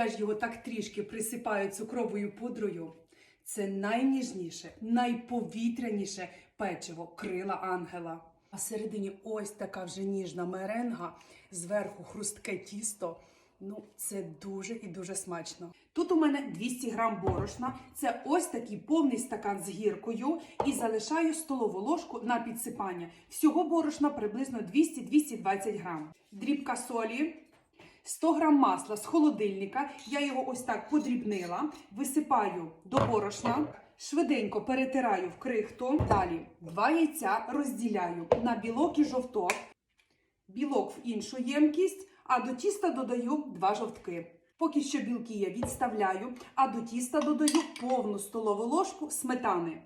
Я ж його так трішки присипаю цукровою пудрою. Це найніжніше, найповітряніше печиво крила ангела. А всередині ось така вже ніжна меренга, зверху хрустке тісто. Ну, це дуже і дуже смачно. Тут у мене 200 грам борошна. Це ось такий повний стакан з гіркою. І залишаю столову ложку на підсипання. Всього борошна приблизно 200-220 грам. Дрібка солі. 100 грам масла з холодильника. Я його ось так подрібнила, висипаю до борошна, швиденько перетираю в крихту. Далі два яйця розділяю на білок і жовток, білок в іншу ємкість, а до тіста додаю два жовтки. Поки що білки я відставляю, а до тіста додаю повну столову ложку сметани.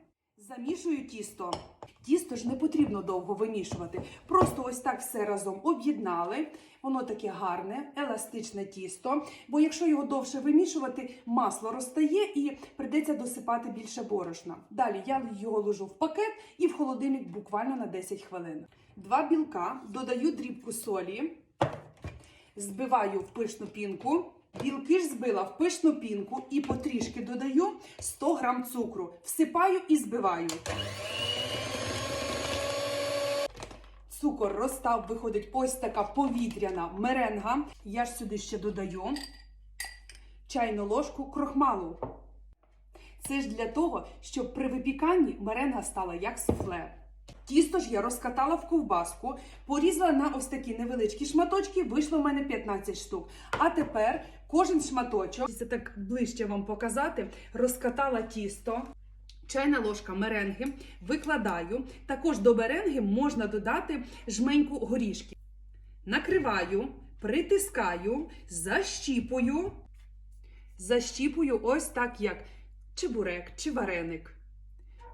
Замішую тісто. Тісто ж не потрібно довго вимішувати. Просто ось так все разом об'єднали. Воно таке гарне, еластичне тісто. Бо якщо його довше вимішувати, масло розтає і прийдеться досипати більше борошна. Далі я його ложу в пакет і в холодильник буквально на 10 хвилин. Два білка, додаю дрібку солі, збиваю в пишну пінку. Білки ж збила в пишну пінку і потрішки додаю 100 грам цукру. Всипаю і збиваю. Цукор розстав, виходить ось така повітряна меренга. Я ж сюди ще додаю чайну ложку крохмалу. Це ж для того, щоб при випіканні меренга стала як суфле. Тісто ж я розкатала в ковбаску, порізала на ось такі невеличкі шматочки, вийшло в мене 15 штук. А тепер кожен шматочок, це так ближче вам показати, розкатала тісто. Чайна ложка меренги викладаю. Також до меренги можна додати жменьку горішки. Накриваю, притискаю, защіпую. Защіпую ось так, як чебурек чи вареник.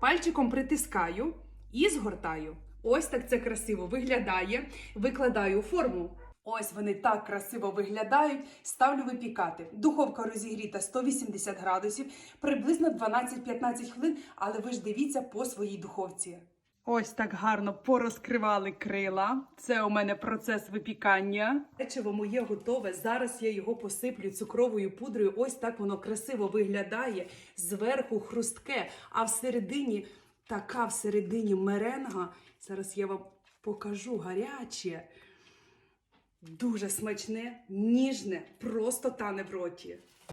Пальчиком притискаю і згортаю. Ось так це красиво виглядає. Викладаю форму. Ось вони так красиво виглядають. Ставлю випікати. Духовка розігріта 180 градусів, приблизно 12-15 хвилин, але ви ж дивіться по своїй духовці. Ось так гарно порозкривали крила. Це у мене процес випікання. Печиво моє готове. Зараз я його посиплю цукровою пудрою. Ось так воно красиво виглядає. Зверху хрустке, а всередині така всередині меренга. Зараз я вам покажу гаряче. Дуже смачне, ніжне, просто тане в роті.